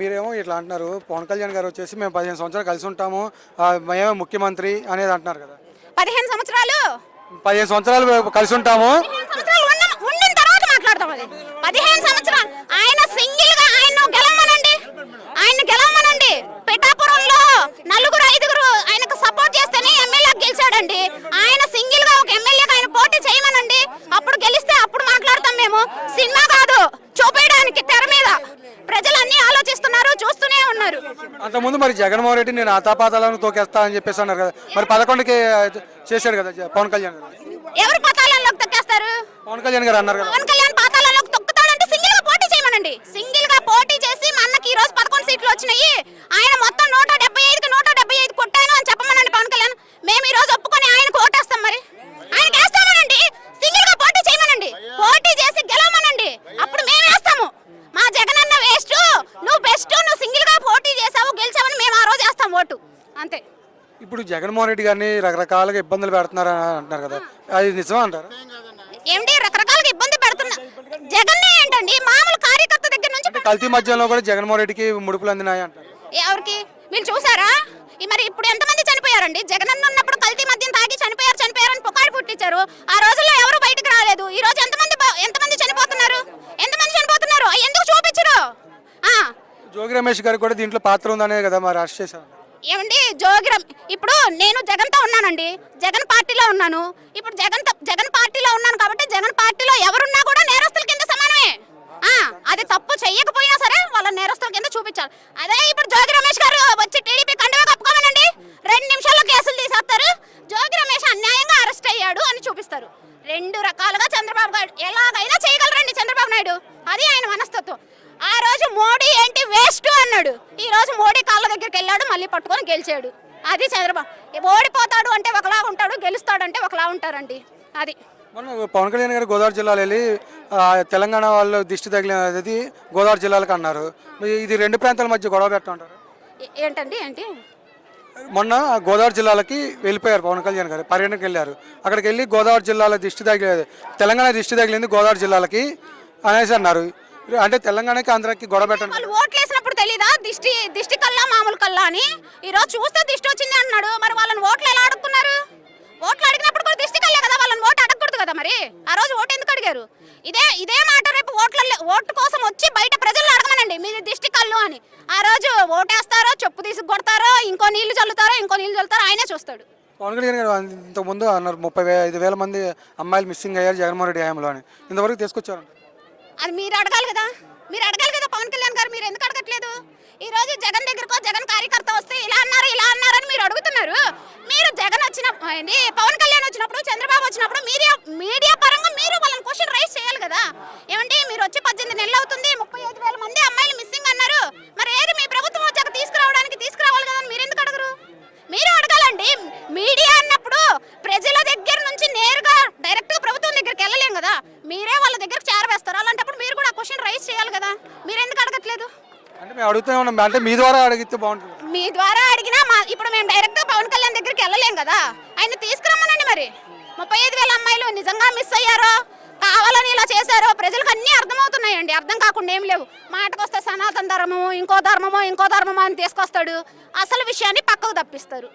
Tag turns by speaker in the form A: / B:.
A: మీరేమో ఇట్లా అంటున్నారు. పవన్ కళ్యాణ్ గారు వచ్చేసి మేము పదిహేను సంవత్సరాలు కలిసి ఉంటాము. మేమే ముఖ్యమంత్రి అనేది అంటున్నారు కదా.
B: పదిహేను సంవత్సరాలు?
A: పదిహేను సంవత్సరాలు కలిసి ఉంటాము.
B: ఉండిన తర్వాత మాట్లాడతాం అది. పదిహేను సంవత్సరాలు. ఆయన సింగిల్గా ఆయన గెలవమనండి. ఆయన గెలవమనండి. పిఠాపురంలో నలుగురు ఐదుగురు ఆయనకు సపోర్ట్ చేస్తేనే ఎమ్మెల్యే గెలిచాడండి. ఆయన సింగిల్గా ఒక ఎమ్మెల్యేగా ఆయన పోటీ చేయమనండి. అప్పుడు గెలిస్తే అప్పుడు మాట్లాడతాం మేము. సినిమా కాదు చూపేయడానికి తెర మీద ప్రజలు అన్ని ఆలోచిస్తున్నారు చూస్తూనే ఉన్నారు
A: అంతకుముందు మరి జగన్మోహన్ రెడ్డి నేను అతాపాతాలను తోకేస్తా అని చెప్పేసి అన్నారు కదా. మరి పదకొండుకి చేశాడు కదా పవన్ కళ్యాణ్ గారు.
B: ఎవరు పతాళంలోకి తొక్కేస్తారు
A: పవన్ కళ్యాణ్ గారు అన్నారు కదా
B: పవన్ కళ్యాణ్ పాతాళంలోకి తొక్కుతాడంటే సింగిల్గా పోటీ చేయమనండి సింగిల్గా పోటీ చేసి మా అన్నకి ఈ రోజు పదకొండు సీట్లు వచ్చినాయి ఆయన మొత్తం నూట డెబ్బై ఐదుకి నూట డెబ్బై ఐదు కొట్టాను అని చెప్పమనండి పవన్ కళ్యాణ్ మేము ఈ రోజు ఒప్పుకొని ఆయనకు ఓటేస్తాం మరి ఆయన వేస్తామనండి సింగిల్గా పోటీ చేయమనండి పోటీ చేసి గెలవమనండి అప్పుడు మేము వేస్తాము మా జగన్ అన్న వేస్ట్ నువ్వు బెస్ట్ నువ్వు సింగిల్గా పోటీ చేసావు గెలిచావని మేము ఆ రోజు వేస్తాం ఓటు అంతే
A: ఇప్పుడు జగన్మోహన్ రెడ్డి గారిని రకరకాలుగా ఇబ్బందులు పెడుతున్నారు అంటున్నారు కదా. అది నిజమా అంటారు?
B: ఏమిటి రకరకాలుగా ఇబ్బంది పెడుతున్నా. జగన్ ఏంటండి? మామూలు కార్యకర్త దగ్గర నుంచి
A: కల్తీ మధ్యంలో కూడా జగన్మోహన్ రెడ్డికి ముడుపులు అందినాయి అంటారు.
B: ఎవరికి? మీరు చూసారా? మరి ఇప్పుడు ఎంతమంది చనిపోయారండి? జగనన్న ఉన్నప్పుడు కల్తీ మద్యం తాగి చనిపోయారు చనిపోయారని పుకారు పుట్టించారు. ఆ రోజుల్లో ఎవరు బయటకు రాలేదు. ఈ రోజు ఎంతమంది ఎంతమంది చనిపోతున్నారు? ఎంతమంది చనిపోతున్నారు? ఎందుకు చూపించరు? ఆ,
A: జోగి రమేష్ గారికి కూడా దీంట్లో పాత్ర ఉందనే కదా మరి అరెస్ట్ చేశారు.
B: ఏమండి జోగిరం. ఇప్పుడు నేను జగన్తో ఉన్నానండి. జగన్ పార్టీలో ఉన్నాను. ఇప్పుడు జగన్ జగన్ పార్టీలో ఉన్నాను కాబట్టి జగన్ పార్టీలో ఎవరున్నా కూడా నేరస్తుల కింద సమానమే. అది తప్పు చెయ్యకపోయినా సరే వాళ్ళ నేరస్తుల కింద చూపించాలి. అదే ఇప్పుడు జోగి రమేష్ గారు వచ్చి టీడీపీ కండువా కప్పుకోమనండి. రెండు నిమిషాల్లో కేసులు తీసేస్తారు. జోగి రమేష్ అన్యాయంగా అరెస్ట్ అయ్యాడు అని చూపిస్తారు. రెండు రకాలుగా చంద్రబాబు గారు. ఎలాగైనా చేయగలరండి చంద్రబాబు నాయుడు. అది ఆయన మనస్తత్వం. ఆ రోజు మోడీ ఏంటి వేస్ట్ అన్నాడు. ఈ రోజు మోడీ కాళ్ళ దగ్గరికి వెళ్ళాడు మళ్ళీ పట్టుకొని గెలిచాడు. అది చంద్రబాబు. ఓడిపోతాడు అంటే ఒకలా ఉంటాడు గెలుస్తాడు అంటే ఒకలా ఉంటారండి. అది.
A: మొన్న పవన్ కళ్యాణ్ గారు గోదావరి జిల్లాలో వెళ్ళి తెలంగాణ వాళ్ళు దిష్టి తగిలినది గోదావరి జిల్లాలకు అన్నారు. ఇది రెండు ప్రాంతాల మధ్య గొడవ పెట్టమంటారు
B: ఏ- ఏంటండి ఏంటి?
A: మొన్న గోదావరి జిల్లాలకి వెళ్ళిపోయారు పవన్ కళ్యాణ్ గారు పర్యటనకి వెళ్ళారు. అక్కడికి వెళ్ళి గోదావరి జిల్లాలో దిష్టి తగిలేదు తెలంగాణ దిష్టి తగిలింది గోదావరి జిల్లాలకి అనేసి అన్నారు. అంటే తెలంగాణకి ఆంధ్రాకి గొడవ పెట్టండి
B: వాళ్ళు ఓట్లు వేసినప్పుడు తెలీదా? దిష్టి దిష్టి కల్లా మామూలు కల్లా అని? ఈ రోజు చూస్తే దిష్టి వచ్చింది అన్నాడు. మరి వాళ్ళని ఓట్లు ఎలా అడుక్కున్నారు? ఓట్లు అడిగినప్పుడు కూడా దిష్టి కల్లే కదా వాళ్ళని ఓటు అడగకూడదు కదా మరి? ఆ రోజు ఓటు ఎందుకు అడిగారు? ఇదే ఇదే మాట రేపు ఓట్ల ఓటు కోసం వచ్చి బయట ప్రజలు అడగమనండి. మీది దిష్టి కళ్ళు అని. ఆ రోజు ఓటేస్తారో చెప్పు తీసి కొడతారో ఇంకో నీళ్ళు చల్లుతారో ఇంకో నీళ్ళు చల్లుతారో ఆయనే చూస్తాడు.
A: పవన్ కళ్యాణ్ గారు ఇంతకుముందు అన్నారు ముప్పై ఐదు వేల మంది అమ్మాయిలు మిస్సింగ్ అయ్యారు జగన్మోహన్ రెడ్డి హయాంలో అని. ఇంతవరకు తీసుకొచ్చారు.
B: అది మీరు అడగాలి కదా. మీరు అడగాలి కదా పవన్ కళ్యాణ్ గారు మీరు ఎందుకు అడగట్లేదు? ఈ రోజు జగన్ దగ్గరకో జగన్ కార్యకర్త వస్తే ఇలా అన్నారు ఇలా అన్నారు అని మీరు అడుగుతున్నారు. మీరు జగన్ వచ్చిన పవన్ కళ్యాణ్ వచ్చినప్పుడు చంద్రబాబు వచ్చినప్పుడు మీడియా మీడియా పరంగా మీరు వాళ్ళని క్వశ్చన్ రైజ్ చేయాలి కదా. ఏమంటే మీరు వచ్చి పద్దెనిమిది నెలలు అవుతుంది మీరే వాళ్ళ దగ్గరకు చేరవేస్తారు. అలాంటప్పుడు మీరు కూడా క్వశ్చన్ రైజ్ చేయాలి కదా. మీరు ఎందుకు అడగట్లేదు?
A: అంటే మేము అడుగుతూనే ఉన్నాం. అంటే మీ ద్వారా అడిగితే బాగుంటుంది.
B: మీ ద్వారా అడిగినా మా ఇప్పుడు మేము డైరెక్ట్గా పవన్ కళ్యాణ్ దగ్గరికి వెళ్ళలేం కదా. ఆయన తీసుకురమ్మనండి మరి. ముప్పై ఐదు వేల అమ్మాయిలు నిజంగా మిస్ అయ్యారో కావాలని ఇలా చేశారో ప్రజలకు అన్నీ అర్థమవుతున్నాయండి. అర్థం కాకుండా ఏం లేవు. మాటకొస్తే సనాతన ధర్మము ఇంకో ధర్మమో ఇంకో ధర్మమో అని తీసుకొస్తాడు. అసలు విషయాన్ని పక్కకు తప్పిస్తారు.